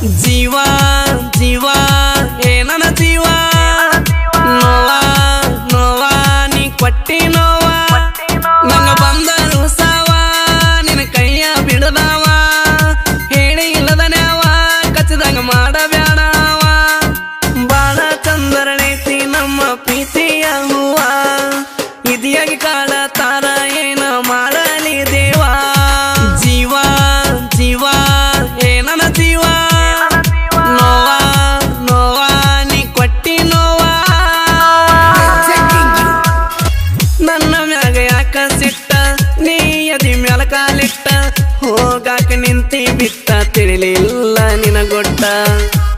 几万几万 ಬಿಟ್ಟ ತಿಳಿಲಿಲ್ಲ ನಿನ ಗೊಟ್ಟ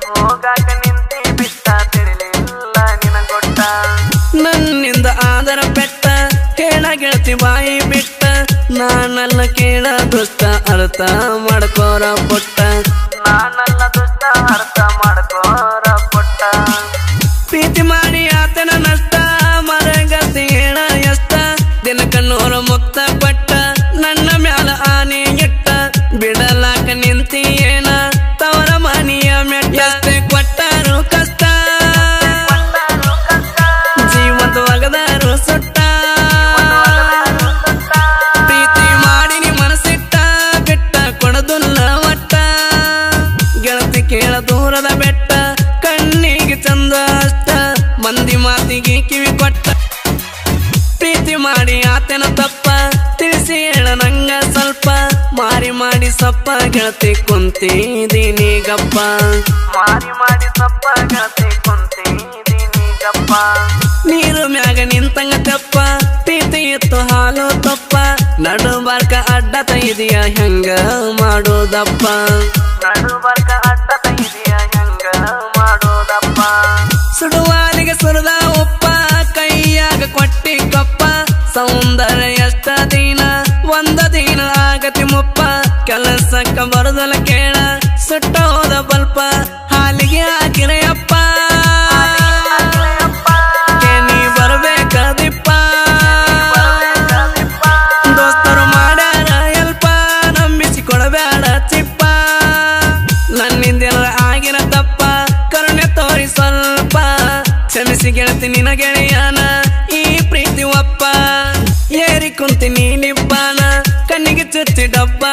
ಹೋಗಾಕ ನಿಂತೆ ಬಿಟ್ಟ ತಿಳಿಲಿಲ್ಲ ನಿನ ಗೊಟ್ಟ ನನ್ನಿಂದ ಆದರ ಪೆಟ್ಟ ಕೇಳ ಗೆಳತಿ ಬಾಯಿ ಬಿಟ್ಟ. ನಾನಲ್ಲ ಕೇಳ ದುಷ್ಟ ಅರ್ಥ ಮಾಡ್ಕೋರ ಪುಟ್ಟ. ನಾನಲ್ಲ ದುಷ್ಟ ಅರ್ಥ ಮಾಡ್ಕೋರ ಪುಟ್ಟ. ಪ್ರೀತಿ ಮಾಡಿ ಆತನ ನಷ್ಟ ಮರಗತಿ ಹೇಳ ಎಷ್ಟ. ದಿನ ಕಣ್ಣೂರ ಮುಕ್ತ ಮೆಟ್ಟ ಎಷ್ಟೇ ಕೊಟ್ಟರು ಕಷ್ಟ. ಜೀವಂತವಾಗದಾರು ಸುಟ್ಟ. ಪ್ರೀತಿ ಮಾಡಿ ನೀ ಮನಸ್ಸಿಟ್ಟ, ಬಿಟ್ಟ ಕೊಡದುಲ್ಲ ಒಟ್ಟ. ಗೆಳತಿ ಕೇಳ ದೂರದ ಬೆಟ್ಟ, ಕಣ್ಣಿಗೆ ಚಂದ ಅಷ್ಟ. ಮಂದಿ ಮಾತಿಗೆ ಕಿವಿ ಕೊಟ್ಟ. ಪ್ರೀತಿ ಮಾಡಿ ಆತನ ತಪ್ಪ, ತಿಳಿಸಿ ಹೇಳ ನಂಗ ಸ್ವಲ್ಪ. ಮಾರಿ ಮಾಡಿ ಸಪ್ಪ ಗೆಳತಿ ಕುಂತಿದ್ದೀನಿ ಗಪ್ಪ. ಮಾರಿ ಮಾಡಿ ಸಪ್ಪ ಗೆಳತಿ ಕುಂತಿದ್ದೀನಿ ಗಪ್ಪ. ನೀರು ಮ್ಯಾಗ ನಿಂತಂಗ ತಪ್ಪ ಪ್ರೀತಿ ಇತ್ತು ಹಾಲು ತಪ್ಪ. ನಡು ಬಾರ್ಕ ಅಡ್ಡ ತೈದಿಯ ಹೆಂಗ ಮಾಡೋದಪ್ಪ. ನಡು ಬಾರ್ಕ ಅಡ್ಡ ತೈದಿಯ ಹೆಂಗ ಮಾಡೋದಪ್ಪ. ಸುಡುವಾರಿಗೆ ಸುರದ ಕೆಲಸಕ್ಕ ಬರದಲ್ಲ ಕೇಳ. ಸುಟ್ಟ ಹೋದ ಬಲ್ಪ. ಹಾಲಿಗೆ ಹಾಕಿರಯಪ್ಪ ನೀ ಬರಬೇಕ ದಿಪ್ಪ ದೋಸ್ತರು ಮಾಡ್ಯಾರ ಎಲ್ಪ ನಂಬಿಸಿ ಕೊಡಬೇಡ ಚಿಪ್ಪ. ನನ್ನಿಂದೆಲ್ಲ ಆಗಿರ ತಪ್ಪ. ಕರುಣೆ ತೋರಿ ಸ್ವಲ್ಪ. ಕ್ಷಮಿಸಿ ಗೆಳತಿ ನಿನ ಗೆಳೆಯನ. ಈ ಪ್ರೀತಿ ಒಪ್ಪ. ಏರಿ ಕುಂತಿ ನೀನಿಬ್ಬಾನ ಕಣ್ಣಿಗೆ ಚುಚ್ಚಿ ಡಬ್ಬಾನ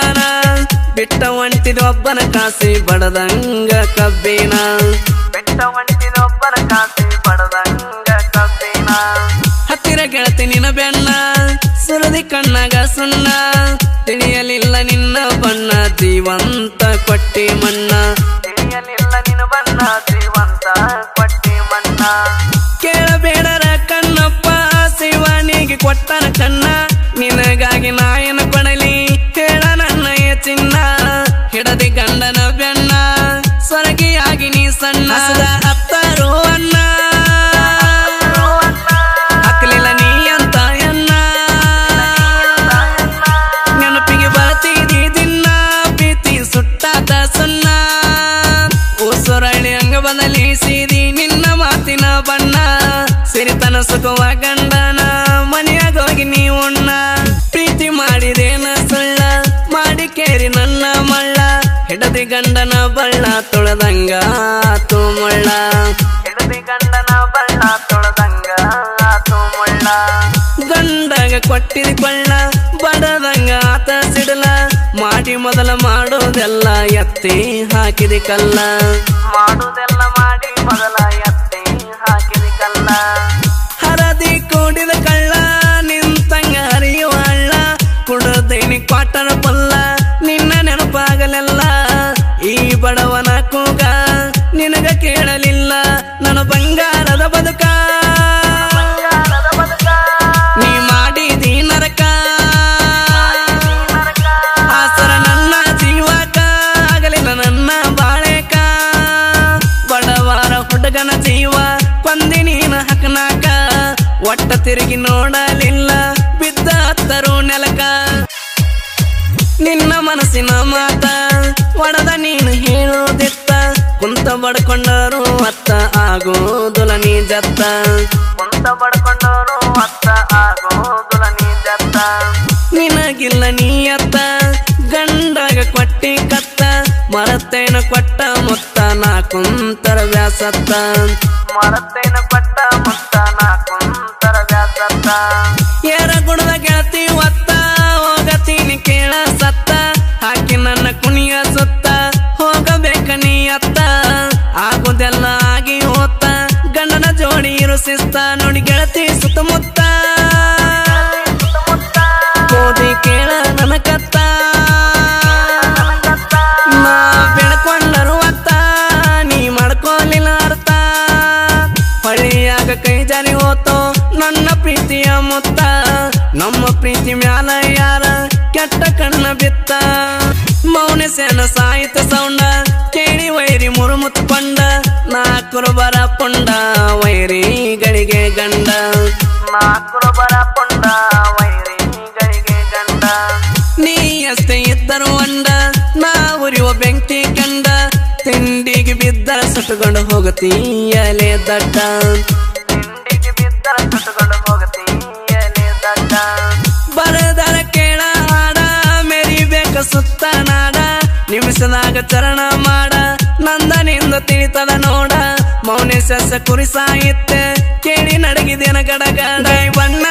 ಬಿಟ್ಟ ಒಂಟಿದ ಒಬ್ಬನ ಕಾಸಿ ಬಡದಂಗ ಕಬ್ಬಿನ. ಬೆಟ್ಟ ಒಂಟಿದ ಒಬ್ಬನ ಕಾಸಿ ಬಡದಂಗ ಕಬ್ಬಿನ. ಹತ್ತಿರ ಗೆಳತಿ ನಿನ ಬೆನ್ನ ಸುರದಿ ಕಣ್ಣಾಗ ಸುಣ್ಣ. ತಿಳಿಯಲಿಲ್ಲ ನಿನ್ನ ಬಣ್ಣ ಜೀವಂತ ಕೊಟ್ಟಿ ಮಣ್ಣ. ತಿಳಿಯಲಿಲ್ಲ ನಿನ್ನ ಬಣ್ಣ ಜೀವಂತ ಕೊಟ್ಟಿ ಮಣ್ಣ. ಕೇಳಬೇಡರ ಕಣ್ಣಪ್ಪ ಶಿವನಿಗೆ ಕೊಟ್ಟನ ಕಣ್ಣ. ಸಿರಿತನ ಸುಖವ ಗಂಡನ ಮನೆಯಾಗ ಹೋಗಿ ನೀ ಉಣ್ಣ. ಪ್ರೀತಿ ಮಾಡಿದೇನ ಸುಳ್ಳ, ಮಾಡಿ ಕೇರಿ ನನ್ನ ಮಳ್ಳ. ಹೆಡದಿ ಗಂಡನ ಬಳ್ಳ ತೊಳೆದಂಗ ಮುಳ್ಳ. ಹಿಡದಿ ಗಂಡನ ಬಳ್ಳ ತೊಳೆದಂಗ ಮುಳ್ಳ. ಗಂಡಗ ಕೊಟ್ಟಿದ ಕೊಳ್ಳ, ಬಡದಂಗ ಆತ ಸಿಡಲ. ಮಾಡಿ ಮೊದಲ ಮಾಡೋದೆಲ್ಲ ಎತ್ತಿ ಹಾಕಿದ ಕಲ್ಲ. ಮಾಡಿ ಒಟ್ಟ ತಿರುಗಿ ನೋಡಲಿಲ್ಲ. ಬಿದ್ದ ಹತ್ತರು ನೆಲಕ. ನಿನ್ನ ಮನಸ್ಸಿನ ಮಾತ, ಒಡದ ನೀನು ಹೇಳೋದಿತ್ತ. ಕುಂತ ಬಡ್ಕೊಂಡರು ಅತ್ತ ಆಗೋದುಲ ನೀ ಜತ್ತ. ಕುಂತ ಬಡ್ಕೊಂಡರು ಅತ್ತ ಆಗೋದುಲ ನೀ ಜತ್ತ. ನಿನಗಿಲ್ಲ ನೀ ಅತ್ತ, ಗಂಡಾಗ ಕೊಟ್ಟಿ ಕತ್ತ. ಮರತ್ತೇನ ಕೊಟ್ಟ ಮುತ್ತ, ನಾ ಕುಂತರ ವ್ಯಾಸತ್ತ. ಮರತ್ತೇನ ಕೊಟ್ಟ ವ್ಯಾಸತ್ತ ಏರ ಗುಣದ ಗೆಳತಿ ಒತ್ತ. ಹೋಗತೀನಿ ಕೇಳ ಸತ್ತ. ಹಾಕಿ ನನ್ನ ಕುಣಿಯ ಸುತ್ತ. ಹೋಗಬೇಕ ನೀ ಅತ್ತ. ಆಗುದೆಲ್ಲ ಆಗಿ ಹೋತ ಗಂಡನ ಜೋಡಿ ಇರು ಶಿಸ್ತ ನೋಡಿ ಗೆಳತಿ ಸುತ್ತಮುತ್ತ. ಮುತ್ತ. ನಮ್ಮ ಪ್ರೀತಿ ಮ್ಯಾಲ ಯಾರ? ಕೆಟ್ಟ ಕಣ್ಣ ಬಿತ್ತ. ಮೌನ ಸೇನ ಸಾಹಿತ್ಯ ಸೌಂಡ. ಕೇಳಿ ವೈರಿ ಮುರುಮುತ್ಕೊಂಡ ನಾಲ್ಕರು ಬರ ಪುಂಡ ವೈರಿಗಳಿಗೆ ಗಂಡ. ನಾಲ್ಕರು ಬರ ಪುಂಡ ವೈರಿಗಳಿಗೆ ಗಂಡ. ನೀ ಅಷ್ಟೇ ಇದ್ದರು ಅಂಡ ನಾ ಉರಿಯುವ ಬೆಂಕಿ ಕಂಡ. ತಿಂಡಿಗೆ ಬಿದ್ದ ಸುಟ್ಟುಕೊಂಡು ಹೋಗತೀಯಲೇ ದಡ್ಡ ನಿಮಿಷದಾಗ ಚರಣ ಮಾಡ ನಂದನಿಂದ ತಿಳಿತದ ನೋಡ. ಮೌನ ಸಸ ಕುರಿ ಸಾಹಿತ್ಯ ಕೇಳಿ ನಡಗಿದೇನ ಬಣ್ಣನ ಬಣ್ಣ